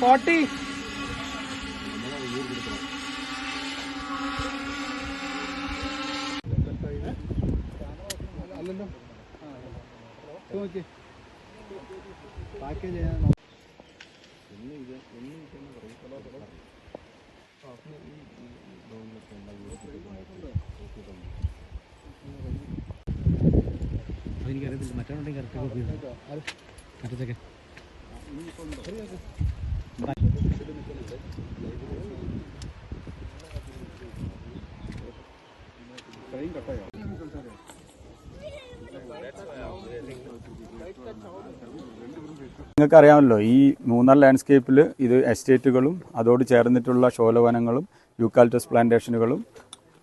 Forty. അല്ലല്ലോ നോക്കി package ചെയ്യാൻ എനിക്കറിയത്തില്ല മറ്റേ കറക്റ്റ് മറ്റേ നിങ്ങൾക്ക് അറിയാമല്ലോ ഈ മൂന്നാർ ലാൻഡ്സ്കേപ്പിൽ ഇത് എസ്റ്റേറ്റുകളും അതോട് ചേർന്നിട്ടുള്ള ശോലവനങ്ങളും യൂക്കാൽറ്റസ് പ്ലാന്റേഷനുകളും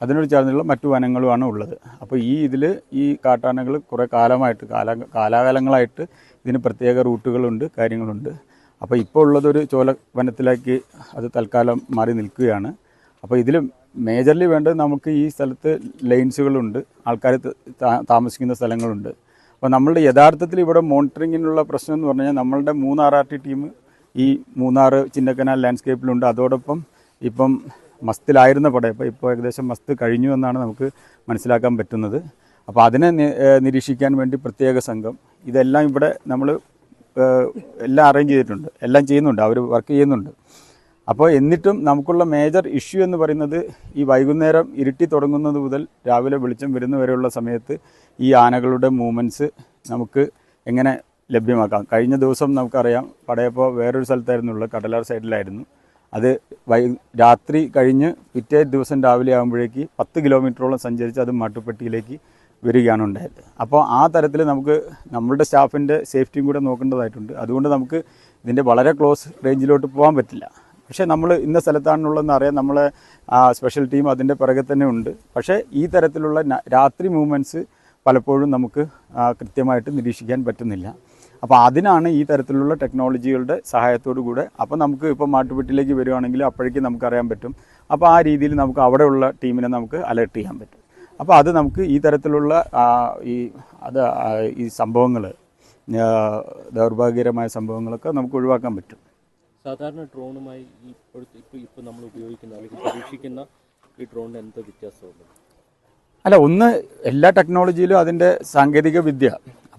അതിനോട് ചേർന്നുള്ള മറ്റു വനങ്ങളുമാണ് ഉള്ളത്. അപ്പോൾ ഈ ഇതിൽ ഈ കാട്ടാനകൾ കുറേ കാലമായിട്ട് കാല കാലാകാലങ്ങളായിട്ട് ഇതിന് പ്രത്യേക റൂട്ടുകളുണ്ട് കാര്യങ്ങളുണ്ട്. അപ്പോൾ ഇപ്പോൾ ഉള്ളതൊരു ചോല വനത്തിലേക്ക് അത് തൽക്കാലം മാറി നിൽക്കുകയാണ്. അപ്പോൾ ഇതിൽ മേജർലി വേണ്ടത് നമുക്ക് ഈ സ്ഥലത്ത് ലൈൻസുകളുണ്ട്. ആൾക്കാർ താമസിക്കുന്ന സ്ഥലങ്ങളുണ്ട്. അപ്പോൾ നമ്മളുടെ യഥാർത്ഥത്തിൽ ഇവിടെ മോണിറ്ററിങ്ങിനുള്ള പ്രശ്നം എന്ന് പറഞ്ഞാൽ നമ്മളുടെ മൂന്നാർ ആർ ടി ടീം ഈ മൂന്നാർ ചിന്നക്കനാൽ ലാൻഡ്സ്കേപ്പിലുണ്ട്. അതോടൊപ്പം ഇപ്പം മസ്തിലായിരുന്ന പടം. ഇപ്പോൾ ഇപ്പോൾ ഏകദേശം മസ്ത് കഴിഞ്ഞു എന്നാണ് നമുക്ക് മനസ്സിലാക്കാൻ പറ്റുന്നത്. അപ്പോൾ അതിനെ നിരീക്ഷിക്കാൻ വേണ്ടി പ്രത്യേക സംഘം. ഇതെല്ലാം ഇവിടെ നമ്മൾ എല്ലാം അറേഞ്ച് ചെയ്തിട്ടുണ്ട്. എല്ലാം ചെയ്യുന്നുണ്ട്. അവർ വർക്ക് ചെയ്യുന്നുണ്ട്. അപ്പോൾ എന്നിട്ടും നമുക്കുള്ള മേജർ ഇഷ്യൂ എന്ന് പറയുന്നത് ഈ വൈകുന്നേരം ഇരുട്ടി തുടങ്ങുന്നത് മുതൽ രാവിലെ വെളിച്ചം വരുന്ന വരെയുള്ള സമയത്ത് ഈ ആനകളുടെ മൂവ്മെന്റ്സ് നമുക്ക് എങ്ങനെ ലഭ്യമാക്കാം. കഴിഞ്ഞ ദിവസം നമുക്കറിയാം പടയപ്പോൾ വേറൊരു സ്ഥലത്തായിരുന്നുള്ളത് കടലാർ സൈഡിലായിരുന്നു. അത് വൈ രാത്രി കഴിഞ്ഞ് പിറ്റേ ദിവസം രാവിലെ ആകുമ്പോഴേക്ക് പത്ത് കിലോമീറ്ററോളം സഞ്ചരിച്ച് അത് മാട്ടുപ്പെട്ടിയിലേക്ക് വരികയാണ് ഉണ്ടായത് അപ്പോൾ ആ തരത്തിൽ നമുക്ക് നമ്മളുടെ സ്റ്റാഫിന്റെ സേഫ്റ്റിയും കൂടെ നോക്കേണ്ടതായിട്ടുണ്ട്. അതുകൊണ്ട് നമുക്ക് ഇതിന്റെ വളരെ ക്ലോസ് റേഞ്ചിലോട്ട് പോകാൻ പറ്റില്ല. പക്ഷേ നമ്മൾ ഇന്ന സ്ഥലത്താണുള്ളതെന്ന് അറിയാം നമ്മളെ സ്പെഷ്യൽ ടീം അതിന്റെ പിറകെ തന്നെ ഉണ്ട്. പക്ഷേ ഈ തരത്തിലുള്ള രാത്രി മൂവ്മെന്റ്സ് പലപ്പോഴും നമുക്ക് കൃത്യമായിട്ട് നിരീക്ഷിക്കാൻ പറ്റുന്നില്ല. അപ്പോൾ അതിനാണ് ഈ തരത്തിലുള്ള ടെക്നോളജികളുടെ സഹായത്തോടു കൂടെ അപ്പോൾ നമുക്ക് ഇപ്പോൾ മാട്ടുപെട്ടിലേക്ക് വരുവാണെങ്കിൽ അപ്പോഴേക്കും നമുക്കറിയാൻ പറ്റും. അപ്പോൾ ആ രീതിയിൽ നമുക്ക് അവിടെയുള്ള ടീമിനെ നമുക്ക് അലേർട്ട് ചെയ്യാൻ പറ്റും. അപ്പോൾ അത് നമുക്ക് ഈ തരത്തിലുള്ള ഈ അത് ഈ സംഭവങ്ങൾ ദൗർഭാഗ്യകരമായ സംഭവങ്ങളൊക്കെ നമുക്ക് ഒഴിവാക്കാൻ പറ്റും. സാധാരണ ഡ്രോണുമായി ഇപ്പോഴത്തെ ഇപ്പോൾ ഇപ്പോൾ നമ്മൾ ഉപയോഗിക്കുന്ന അല്ലെങ്കിൽ പരീക്ഷിക്കുന്ന ഈ ഡ്രോണിന് എന്ത് വ്യത്യാസമുണ്ട്? അല്ല ഒന്ന് എല്ലാ ടെക്നോളജിയിലും അതിന്റെ സാങ്കേതിക വിദ്യ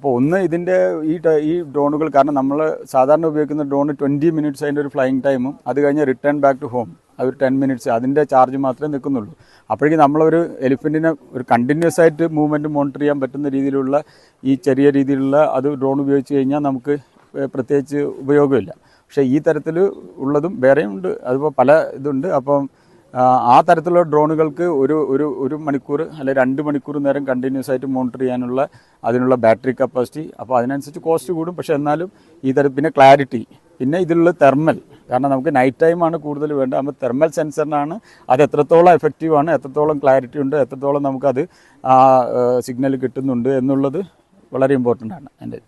അപ്പോൾ ഒന്ന് ഇതിന്റെ ഈ ഈ ഡ്രോണുകൾ കാരണം നമ്മൾ സാധാരണ ഉപയോഗിക്കുന്ന ഡ്രോൺ ട്വന്റി മിനിറ്റ്സ് അതിന്റെ ഒരു ഫ്ലൈയിങ് ടൈമും അത് കഴിഞ്ഞ് റിട്ടേൺ ബാക്ക് ടു ഹോം. അത് ടെൻ മിനിറ്റ്സ് അതിന്റെ ചാർജ് മാത്രമേ നിൽക്കുന്നുള്ളൂ. അപ്പോഴേക്കും നമ്മളൊരു എലിഫന്റിനെ ഒരു കണ്ടിന്യൂസ് ആയിട്ട് മൂവ്മെന്റ് മോണിറ്റർ ചെയ്യാൻ പറ്റുന്ന രീതിയിലുള്ള ഈ ചെറിയ രീതിയിലുള്ള അത് ഡ്രോൺ ഉപയോഗിച്ച് കഴിഞ്ഞാൽ നമുക്ക് പ്രത്യേകിച്ച് ഉപയോഗമില്ല. പക്ഷേ ഈ തരത്തിൽ ഉള്ളതും വേറെയും ഉണ്ട്. അതിപ്പോൾ പല ഇതുണ്ട്. അപ്പം ആ തരത്തിലുള്ള ഡ്രോണുകൾക്ക് ഒരു ഒരു ഒരു മണിക്കൂർ അല്ലെ രണ്ട് മണിക്കൂർ നേരം കണ്ടിന്യൂസ് ആയിട്ട് മോണിറ്റർ ചെയ്യാനുള്ള അതിനുള്ള ബാറ്ററി കപ്പാസിറ്റി അപ്പോൾ അതിനനുസരിച്ച് കോസ്റ്റ് കൂടും. പക്ഷേ എന്നാലും ഈ തരം പിന്നെ ക്ലാരിറ്റി പിന്നെ ഇതിലുള്ള തെർമൽ കാരണം നമുക്ക് നൈറ്റ് ടൈമാണ് കൂടുതൽ വേണ്ടത്. അപ്പോൾ തെർമൽ സെൻസറിനാണ് അത് എത്രത്തോളം എഫക്റ്റീവാണ് എത്രത്തോളം ക്ലാരിറ്റി ഉണ്ട് എത്രത്തോളം നമുക്കത് സിഗ്നൽ കിട്ടുന്നുണ്ട് എന്നുള്ളത് വളരെ ഇമ്പോർട്ടന്റ് ആണ് എന്റെ